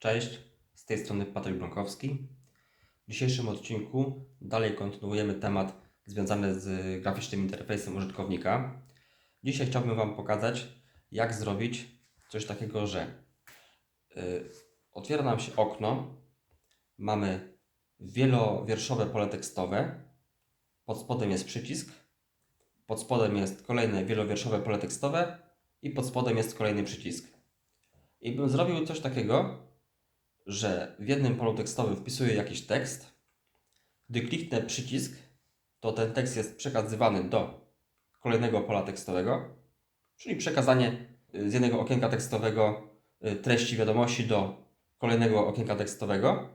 Cześć, z tej strony Patryk Bronkowski. W dzisiejszym odcinku dalej kontynuujemy temat związany z graficznym interfejsem użytkownika. Dzisiaj chciałbym Wam pokazać, jak zrobić coś takiego, że y, otwiera nam się okno, mamy wielowierszowe pole tekstowe, pod spodem jest przycisk, pod spodem jest kolejne wielowierszowe pole tekstowe i pod spodem jest kolejny przycisk. I bym zrobił coś takiego, że w jednym polu tekstowym wpisuję jakiś tekst. Gdy kliknę przycisk, to ten tekst jest przekazywany do kolejnego pola tekstowego, czyli przekazanie y, z jednego okienka tekstowego y, treści wiadomości do kolejnego okienka tekstowego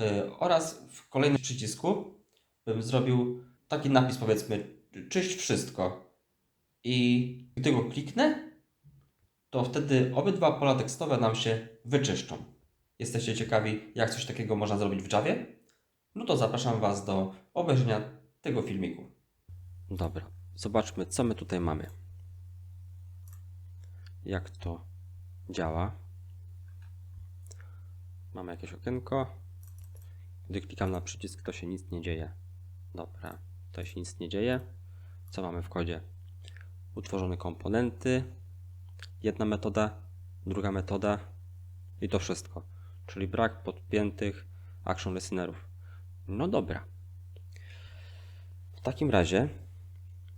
y, oraz w kolejnym przycisku bym zrobił taki napis powiedzmy czyść wszystko i gdy go kliknę, to wtedy obydwa pola tekstowe nam się wyczyszczą. Jesteście ciekawi, jak coś takiego można zrobić w Javie? No to zapraszam Was do obejrzenia tego filmiku. Dobra, zobaczmy, co my tutaj mamy. Jak to działa. Mamy jakieś okienko. Gdy klikam na przycisk, to się nic nie dzieje. Dobra, to się nic nie dzieje. Co mamy w kodzie? Utworzone komponenty. Jedna metoda, druga metoda i to wszystko. Czyli brak podpiętych action listenerów. No dobra. W takim razie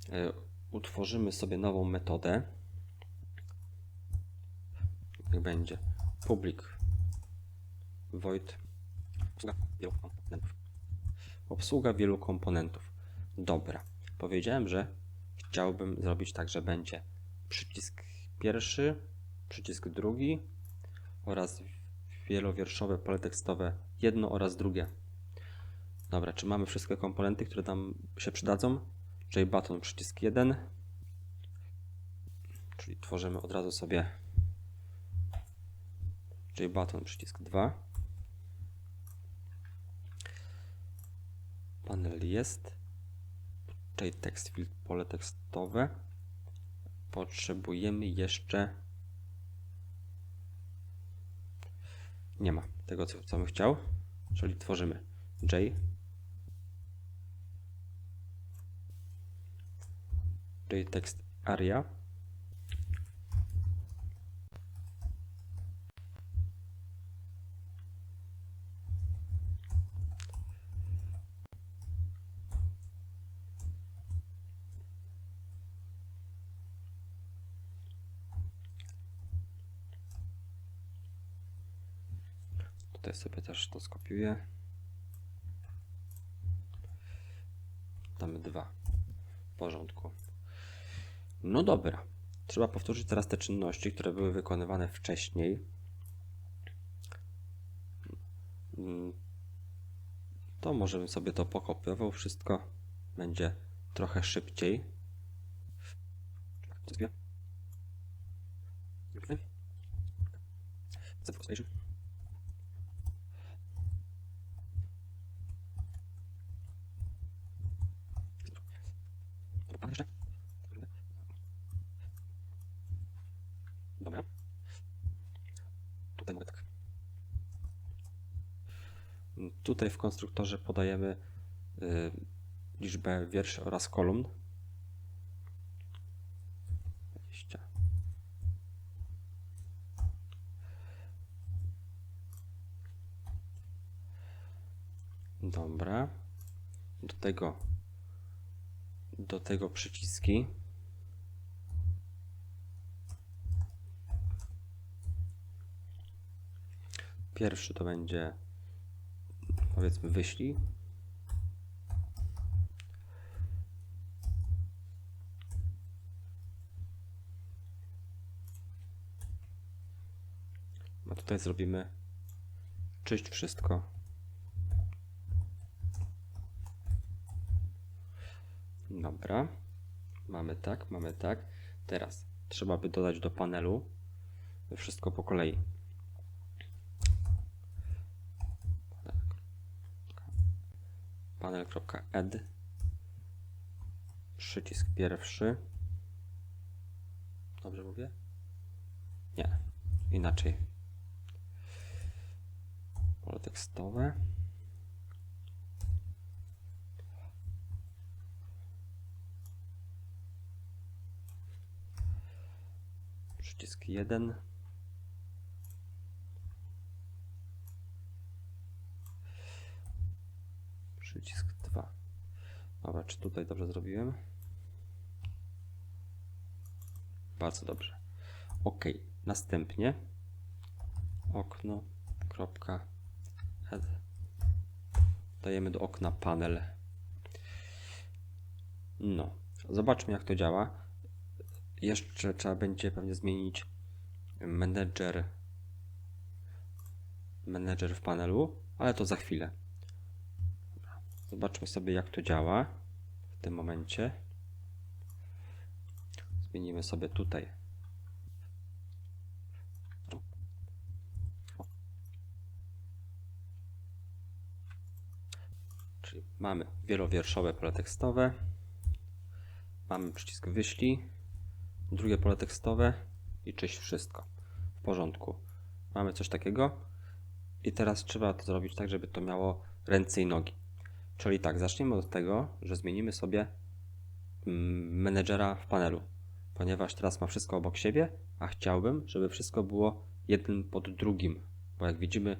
y, utworzymy sobie nową metodę. Niech będzie public void obsługa wielu komponentów. Obsługa wielu komponentów. Dobra. Powiedziałem, że chciałbym zrobić tak, że będzie przycisk pierwszy, przycisk drugi oraz wielowierszowe pole tekstowe jedno oraz drugie. Dobra, czy mamy wszystkie komponenty, które nam się przydadzą? JButton przycisk 1, czyli tworzymy od razu sobie JButton przycisk 2. Panel jest. JText field pole tekstowe. Potrzebujemy jeszcze nie ma tego, co, co bym chciał, czyli tworzymy J. JText area Tutaj sobie też to skopiuję. Damy dwa. W porządku. No dobra. Trzeba powtórzyć teraz te czynności, które były wykonywane wcześniej. Mm, To może bym sobie to pokopiował wszystko. Będzie trochę szybciej. Dwie. Pan jeszcze? Dobra. Tutaj mogę tak. Tutaj w konstruktorze podajemy y, liczbę wierszy oraz kolumn. 20. Dobra. Do tego do tego przyciski. Pierwszy to będzie powiedzmy wyślij. A tutaj zrobimy czyść wszystko. Dobra. Mamy tak, mamy tak. Teraz trzeba by dodać do panelu wszystko po kolei. Panel.add Przycisk pierwszy. Dobrze mówię? Nie, inaczej. tekstowe. Przycisk 1. Przycisk 2. Dobra, czy tutaj dobrze zrobiłem? Bardzo dobrze. OK. Następnie okno, kropka. Dajemy do okna panel. No, zobaczmy jak to działa. Jeszcze trzeba będzie pewnie zmienić menedżer menedżer w panelu, ale to za chwilę. Zobaczmy sobie jak to działa w tym momencie. Zmienimy sobie tutaj Czyli mamy wielowierszowe pole tekstowe, mamy przycisk wyślij, drugie pole tekstowe i czyść wszystko. W porządku. Mamy coś takiego i teraz trzeba to zrobić tak, żeby to miało ręce i nogi. Czyli tak, zaczniemy od tego, że zmienimy sobie mm, menedżera w panelu, ponieważ teraz ma wszystko obok siebie, a chciałbym, żeby wszystko było jednym pod drugim, bo jak widzimy,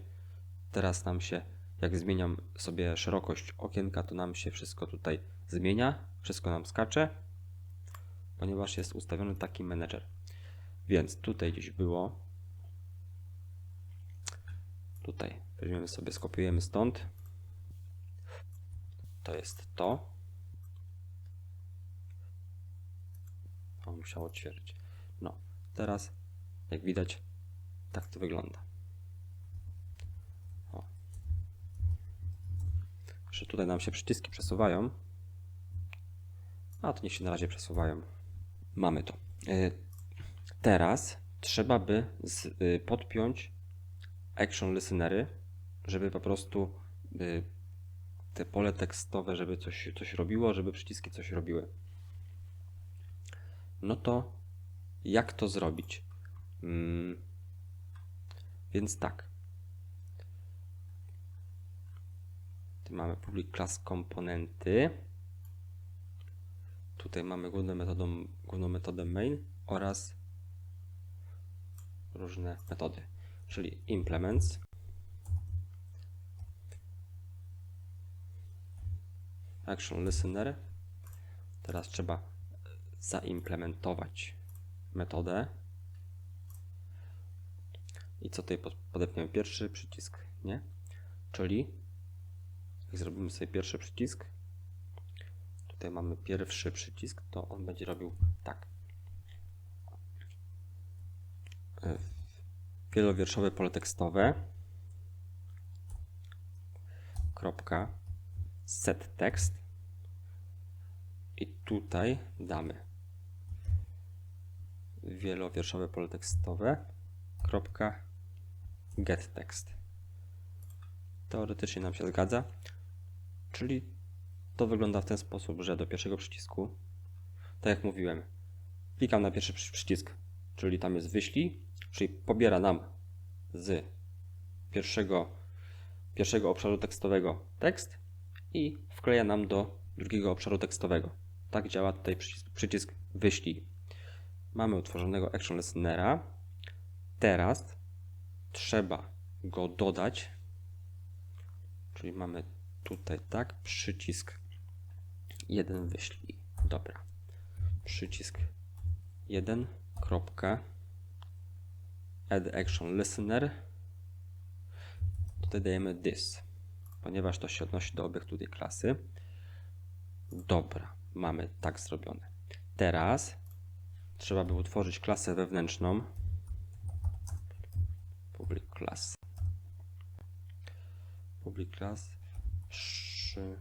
teraz nam się, jak zmieniam sobie szerokość okienka, to nam się wszystko tutaj zmienia, wszystko nam skacze, ponieważ jest ustawiony taki menedżer. Więc tutaj gdzieś było, tutaj weźmiemy sobie, skopiujemy stąd, to jest to. On musiał odświeżyć. No, teraz jak widać, tak to wygląda. O. Że tutaj nam się przyciski przesuwają. A to niech się na razie przesuwają. Mamy to. Y, Teraz trzeba by y, podpiąć action listenery, żeby po prostu y, te pole tekstowe, żeby coś, coś robiło, żeby przyciski coś robiły. No to jak to zrobić? Mm, więc tak. Tu mamy public class komponenty. Tutaj mamy główną metodę, główną metodę main oraz różne metody, czyli implements. Action listener. Teraz trzeba zaimplementować metodę. I co tutaj pod- podepniemy? Pierwszy przycisk, nie? Czyli jak zrobimy sobie pierwszy przycisk, tutaj mamy pierwszy przycisk, to on będzie robił tak. Wielowierszowe pole tekstowe. Kropka. Set text. I tutaj damy wielowierszowe pole tekstowe. Kropka. Get text. Teoretycznie nam się zgadza. Czyli to wygląda w ten sposób, że do pierwszego przycisku, tak jak mówiłem, klikam na pierwszy przy- przycisk, czyli tam jest wyślij, czyli pobiera nam z pierwszego, pierwszego obszaru tekstowego tekst i wkleja nam do drugiego obszaru tekstowego. Tak działa tutaj przycisk, przycisk wyślij. Mamy utworzonego action listenera. Teraz trzeba go dodać, czyli mamy tutaj tak, przycisk 1 wyślij. Dobra. Przycisk 1, kropka, add action listener. Tutaj dajemy this, ponieważ to się odnosi do obiektu tej klasy. Dobra, mamy tak zrobione. Teraz trzeba by utworzyć klasę wewnętrzną. Public class. Public class 3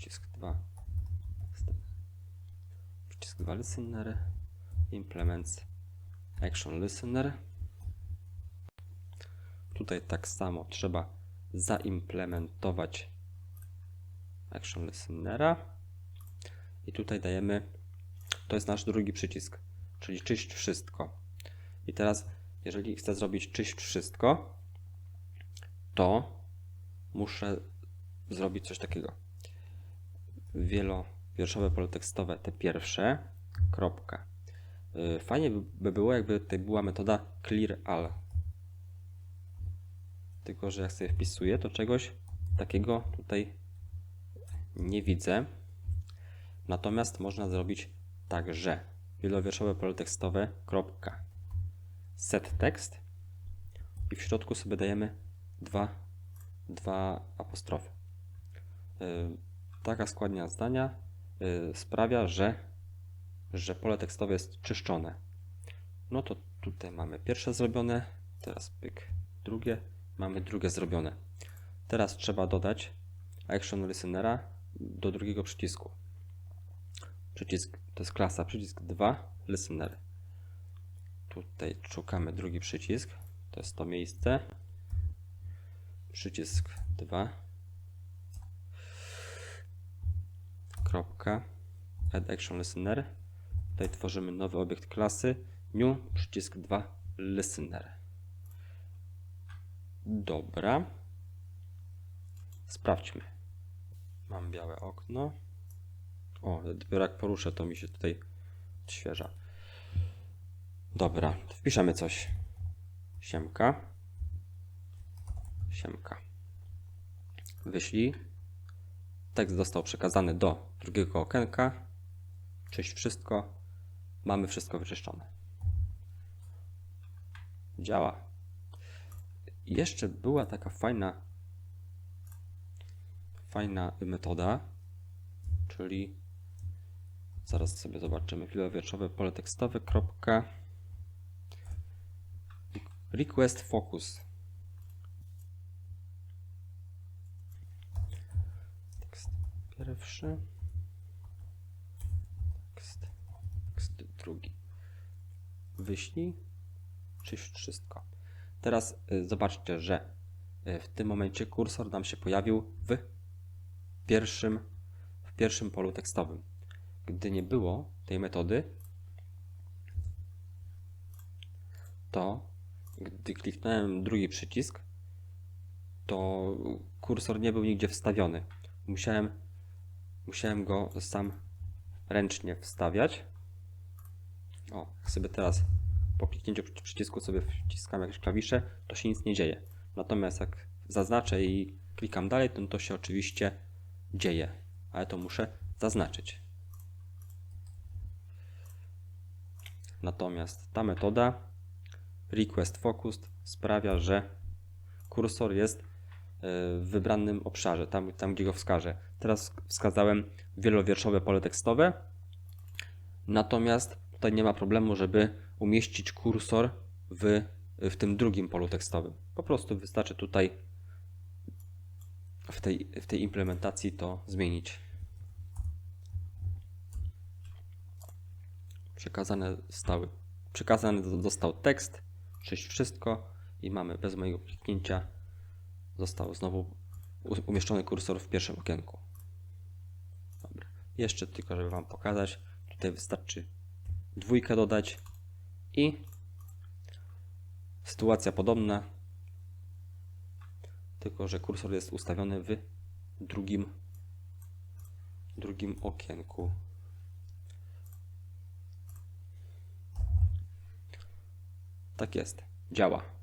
przycisk 2 przycisk 2 listener implements action listener. Tutaj tak samo trzeba zaimplementować action listenera. I tutaj dajemy to jest nasz drugi przycisk czyli czyść wszystko. I teraz jeżeli chcę zrobić czyść wszystko, to muszę zrobić coś takiego. Wielowierszowe pole tekstowe, te pierwsze, kropka. Y, Fajnie by- by było, jakby tutaj była metoda clear all. Tylko, że jak sobie wpisuję, to czegoś takiego tutaj nie widzę. Natomiast można zrobić tak, że wielowierszowe pole tekstowe, kropka, set tekst i w środku sobie dajemy dwa, dwa apostrofy. Y, Taka składnia zdania y, sprawia, że, że pole tekstowe jest czyszczone. No to tutaj mamy pierwsze zrobione, teraz pyk, drugie, mamy drugie zrobione. Teraz trzeba dodać action listenera do drugiego przycisku. Przycisk to jest klasa, przycisk 2, listener. Tutaj szukamy drugi przycisk, to jest to miejsce. Przycisk 2. Kropka. Add action listener. Tutaj tworzymy nowy obiekt klasy. New, przycisk 2, listener. Dobra. Sprawdźmy. Mam białe okno. O, jak poruszę, to mi się tutaj odświeża. Dobra, wpiszemy coś. Siemka. Siemka. Wyślij. Tekst został przekazany do drugiego okienka. Czyść wszystko. Mamy wszystko wyczyszczone. Działa. Jeszcze była taka fajna fajna metoda, czyli zaraz sobie zobaczymy wielowierszowe pole tekstowe kropka request focus tekst pierwszy tekst, tekst drugi wyślij czyść wszystko teraz y, zobaczcie, że y, w tym momencie kursor nam się pojawił w pierwszym, w pierwszym polu tekstowym. Gdy nie było tej metody, to gdy kliknąłem drugi przycisk, to kursor nie był nigdzie wstawiony. Musiałem, musiałem go sam ręcznie wstawiać. O, sobie teraz po kliknięciu przy- przycisku sobie wciskam jakieś klawisze, to się nic nie dzieje. Natomiast jak zaznaczę i klikam dalej, to, to się oczywiście dzieje, ale to muszę zaznaczyć. Natomiast ta metoda request focused sprawia, że kursor jest e, w wybranym obszarze, tam, tam gdzie go wskażę. Teraz wskazałem wielowierszowe pole tekstowe, natomiast tutaj nie ma problemu, żeby umieścić kursor w, w tym drugim polu tekstowym. Po prostu wystarczy tutaj w tej, w tej implementacji to zmienić. Przekazane stały, przekazany zo- został tekst, czyść wszystko i mamy bez mojego kliknięcia został znowu umieszczony kursor w pierwszym okienku. Dobra. Jeszcze tylko, żeby Wam pokazać, tutaj wystarczy dwójkę dodać i sytuacja podobna, tylko że kursor jest ustawiony w drugim, drugim okienku. Tak jest, działa.